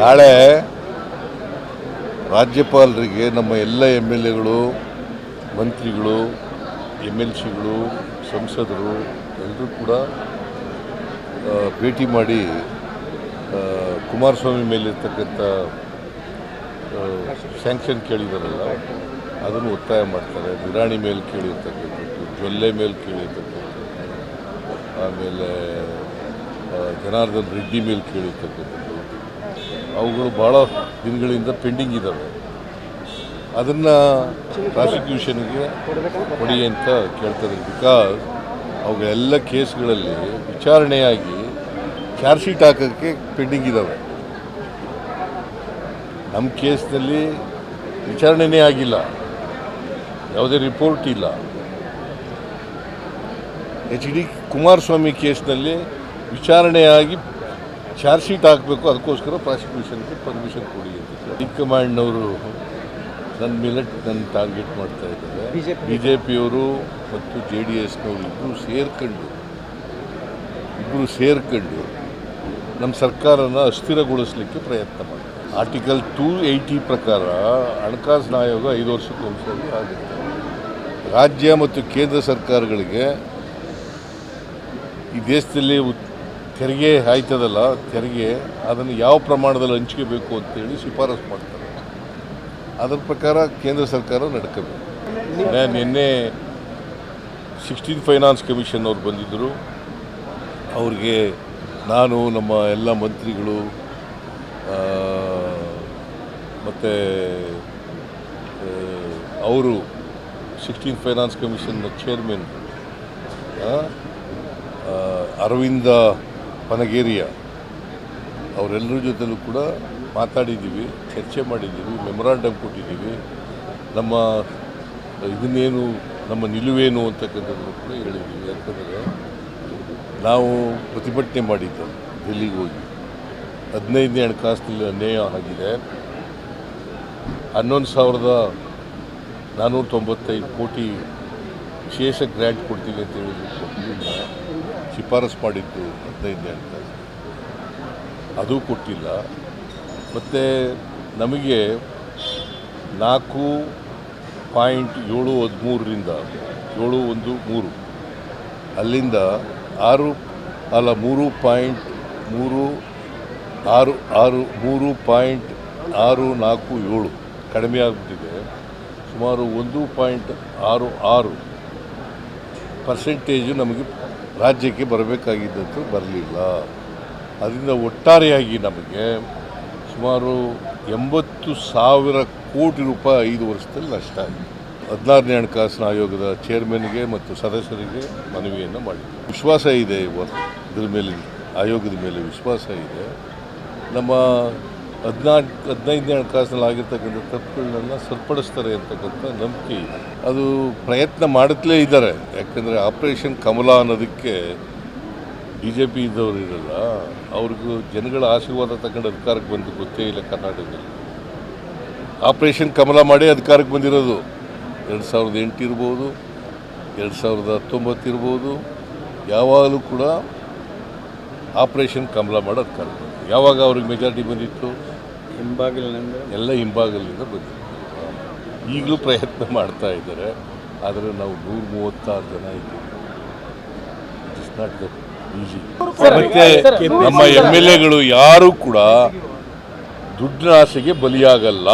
ನಾಳೆ ರಾಜ್ಯಪಾಲರಿಗೆ ನಮ್ಮ ಎಲ್ಲ ಎಂ ಎಲ್ ಎಗಳು, ಮಂತ್ರಿಗಳು, ಎಂ ಎಲ್ ಸಿಗಳು, ಸಂಸದರು ಎಲ್ಲರೂ ಕೂಡ ಭೇಟಿ ಮಾಡಿ ಕುಮಾರಸ್ವಾಮಿ ಮೇಲಿರ್ತಕ್ಕಂಥ ಸ್ಯಾಂಕ್ಷನ್ ಕೇಳಿದಾರಲ್ಲ, ಅದನ್ನು ಒತ್ತಾಯ ಮಾಡ್ತಾರೆ. ನಿರಾಣಿ ಮೇಲೆ ಕೇಳಿರ್ತಕ್ಕಂಥದ್ದು, ಜೊಲ್ಲೆ ಮೇಲೆ ಕೇಳಿರ್ತಕ್ಕಂಥದ್ದು, ಆಮೇಲೆ ಜನಾರ್ದನ್ ರೆಡ್ಡಿ ಮೇಲೆ ಕೇಳಿರ್ತಕ್ಕಂಥದ್ದು. ಅವುಗಳು ಭಾಳ ದಿನಗಳಿಂದ ಪೆಂಡಿಂಗ್ ಇದ್ದಾವೆ. ಅದನ್ನು ಪ್ರಾಸಿಕ್ಯೂಷನ್ಗೆ ಕೊಡಿ ಅಂತ ಕೇಳ್ತಾರೆ ಬಿಕಾಸ್ ಅವುಗಳೆಲ್ಲ ಕೇಸ್ಗಳಲ್ಲಿ ವಿಚಾರಣೆಯಾಗಿ ಚಾರ್ಜ್ ಶೀಟ್ ಹಾಕೋಕ್ಕೆ ಪೆಂಡಿಂಗ್ ಇದ್ದಾವೆ. ನಮ್ಮ ಕೇಸ್ನಲ್ಲಿ ವಿಚಾರಣೆನೇ ಆಗಿಲ್ಲ. ಯಾವುದೇ ರಿಪೋರ್ಟ್ ಇಲ್ಲ. ಎಚ್ ಡಿ ಕುಮಾರಸ್ವಾಮಿ ಕೇಸ್ನಲ್ಲಿ ವಿಚಾರಣೆಯಾಗಿ ಚಾರ್ಜ್ ಶೀಟ್ ಹಾಕಬೇಕು ಅದಕ್ಕೋಸ್ಕರ ಪ್ರಾಸಿಕ್ಯೂಷನ್ಗೆ ಪರ್ಮಿಷನ್ ಕೊಡಿ ಅಂತ ಹೈಕಮಾಂಡ್ನವರು ನನ್ನ ಮೇಲೆ ನನ್ನ ಟಾರ್ಗೆಟ್ ಮಾಡ್ತಾ ಇದ್ದಾರೆ. ಬಿ ಜೆ ಪಿಯವರು ಮತ್ತು ಜೆ ಡಿ ಎಸ್ನವರು ಇಬ್ಬರು ಸೇರ್ಕೊಂಡು ಇಬ್ಬರು ಸೇರ್ಕೊಂಡು ನಮ್ಮ ಸರ್ಕಾರನ ಅಸ್ಥಿರಗೊಳಿಸಲಿಕ್ಕೆ ಪ್ರಯತ್ನ ಮಾಡ್ತಾರೆ. ಆರ್ಟಿಕಲ್ ಟೂ ಏಯ್ಟಿ ಪ್ರಕಾರ ಹಣಕಾಸಿನ ಆಯೋಗ ಐದು ವರ್ಷಕ್ಕೊಂದ್ಸರಿ ಆಗುತ್ತೆ. ರಾಜ್ಯ ಮತ್ತು ಕೇಂದ್ರ ಸರ್ಕಾರಗಳಿಗೆ ಈ ದೇಶದಲ್ಲಿ ತೆರಿಗೆ ಆಯ್ತದಲ್ಲ, ತೆರಿಗೆ ಅದನ್ನು ಯಾವ ಪ್ರಮಾಣದಲ್ಲಿ ಹಂಚ್ಕೋಬೇಕು ಅಂತೇಳಿ ಶಿಫಾರಸು ಮಾಡ್ತಾರೆ. ಅದರ ಪ್ರಕಾರ ಕೇಂದ್ರ ಸರ್ಕಾರ ನಡ್ಕೋಬೇಕು. ನಾನು ನಿನ್ನೆ ಸಿಕ್ಸ್ಟೀನ್ ಫೈನಾನ್ಸ್ ಕಮಿಷನ್ ಅವ್ರು ಬಂದಿದ್ದರು. ಅವ್ರಿಗೆ ನಾನು, ನಮ್ಮ ಎಲ್ಲ ಮಂತ್ರಿಗಳು ಮತ್ತು ಅವರು ಸಿಕ್ಸ್ಟೀನ್ ಫೈನಾನ್ಸ್ ಕಮಿಷನ್ನ ಚೇರ್ಮನ್ ಅರವಿಂದ ಪನಗೇರಿಯ, ಅವರೆಲ್ಲರ ಜೊತೆಲೂ ಕೂಡ ಮಾತಾಡಿದ್ದೀವಿ, ಚರ್ಚೆ ಮಾಡಿದ್ದೀವಿ ಮೆಮೊರಾಂಡಮ್ ಕೊಟ್ಟಿದ್ದೀವಿ. ನಮ್ಮ ಇದನ್ನೇನು, ನಮ್ಮ ನಿಲುವೇನು ಅಂತಕ್ಕಂಥದ್ದನ್ನು ಕೂಡ ಹೇಳಿದ್ದೀವಿ. ಯಾಕಂದರೆ ನಾವು ಪ್ರತಿಭಟನೆ ಮಾಡಿದ್ದು ಡೆಲ್ಲಿಗೆ ಹೋಗಿ. ಹದಿನೈದನೇ ಹಣಕಾಸಿನಲ್ಲಿ ಅನ್ಯಾಯ ಆಗಿದೆ. ಹನ್ನೊಂದು ಸಾವಿರದ ನಾನ್ನೂರ ತೊಂಬತ್ತೈದು ಕೋಟಿ ವಿಶೇಷ ಗ್ರ್ಯಾಂಟ್ ಕೊಡ್ತೀವಿ ಅಂತ ಹೇಳಿದ್ರು. ಶಿಫಾರಸು ಮಾಡಿದ್ದು ಇಂದ ಹೇಳ್ತಾರೆ ಅದು ಕೊಟ್ಟಿಲ್ಲ. ಮತ್ತು ನಮಗೆ ನಾಲ್ಕು ಪಾಯಿಂಟ್ ಏಳು ಹದಿಮೂರರಿಂದ ಏಳು ಒಂದು ಮೂರು. ಅಲ್ಲಿಂದ ಆರು, ಅಲ್ಲ ಮೂರು ಪಾಯಿಂಟ್ ಮೂರು, ಆರು ಆರು, ಮೂರು ಪಾಯಿಂಟ್ ಆರು ನಾಲ್ಕು ಏಳು. ಕಡಿಮೆ ಆಗಿಬಿಟ್ಟಿದೆ. ಸುಮಾರು ಒಂದು ಪಾಯಿಂಟ್ ಆರು ಆರು ಪರ್ಸೆಂಟೇಜು ನಮಗೆ ರಾಜ್ಯಕ್ಕೆ ಬರಬೇಕಾಗಿದ್ದದ್ದು ಬರಲಿಲ್ಲ. ಅದರಿಂದ ಒಟ್ಟಾರೆಯಾಗಿ ನಮಗೆ ಸುಮಾರು ಎಂಬತ್ತು ಸಾವಿರ ಕೋಟಿ ರೂಪಾಯಿ ಐದು ವರ್ಷದಲ್ಲಿ ನಷ್ಟ ಆಗಿದೆ. ಹದಿನಾರನೇ ಹಣಕಾಸಿನ ಆಯೋಗದ ಚೇರ್ಮನ್ಗೆ ಮತ್ತು ಸದಸ್ಯರಿಗೆ ಮನವಿಯನ್ನು ಮಾಡಿದ್ವಿ. ವಿಶ್ವಾಸ ಇದೆ ಇದ್ರ ಮೇಲೆ, ಆಯೋಗದ ಮೇಲೆ ವಿಶ್ವಾಸ ಇದೆ. ನಮ್ಮ ಹದಿನಾಲ್ಕು, ಹದಿನೈದನೇ ಹಣಕಾಸಿನಲ್ಲಿ ಆಗಿರ್ತಕ್ಕಂಥ ತಪ್ಪುಗಳನ್ನ ಸರಿಪಡಿಸ್ತಾರೆ ಅಂತಕ್ಕಂಥ ನಂಬಿಕೆ ಇದೆ. ಅದು ಪ್ರಯತ್ನ ಮಾಡುತ್ತಲೇ ಇದ್ದಾರೆ. ಯಾಕಂದರೆ ಆಪರೇಷನ್ ಕಮಲ ಅನ್ನೋದಕ್ಕೆ ಬಿ ಜೆ ಪಿ ಇದ್ದವರು ಇರಲ್ಲ, ಅವ್ರಿಗೂ ಜನಗಳ ಆಶೀರ್ವಾದ ತಗೊಂಡು ಅಧಿಕಾರಕ್ಕೆ ಬಂದು ಗೊತ್ತೇ ಇಲ್ಲ ಕರ್ನಾಟಕದಲ್ಲಿ. ಆಪರೇಷನ್ ಕಮಲ ಮಾಡಿ ಅಧಿಕಾರಕ್ಕೆ ಬಂದಿರೋದು. ಎರಡು ಸಾವಿರದ ಎಂಟು ಇರ್ಬೋದು, ಎರಡು ಸಾವಿರದ ಹತ್ತೊಂಬತ್ತು ಇರ್ಬೋದು, ಯಾವಾಗಲೂ ಕೂಡ ಆಪರೇಷನ್ ಕಮಲ ಮಾಡಿ ಅಧಿಕಾರಕ್ಕೆ. ಯಾವಾಗ ಅವ್ರಿಗೆ ಮೆಜಾರಿಟಿ ಬಂದಿತ್ತು? ಎಲ್ಲ ಹಿಂಭಾಗಲಿಂದ ಬಂದಿದೆ. ಈಗಲೂ ಪ್ರಯತ್ನ ಮಾಡ್ತಾ ಇದ್ದಾರೆ, ಆದರೆ ನಾವು ನೂರ ಮೂವತ್ತಾರು ಜನ ಇದ್ದೀವಿ. ನಮ್ಮ ಎಂ ಎಲ್ ಎಗಳು ಯಾರೂ ಕೂಡ ದುಡ್ಡಿನ ಆಸೆಗೆ ಬಲಿಯಾಗಲ್ಲ.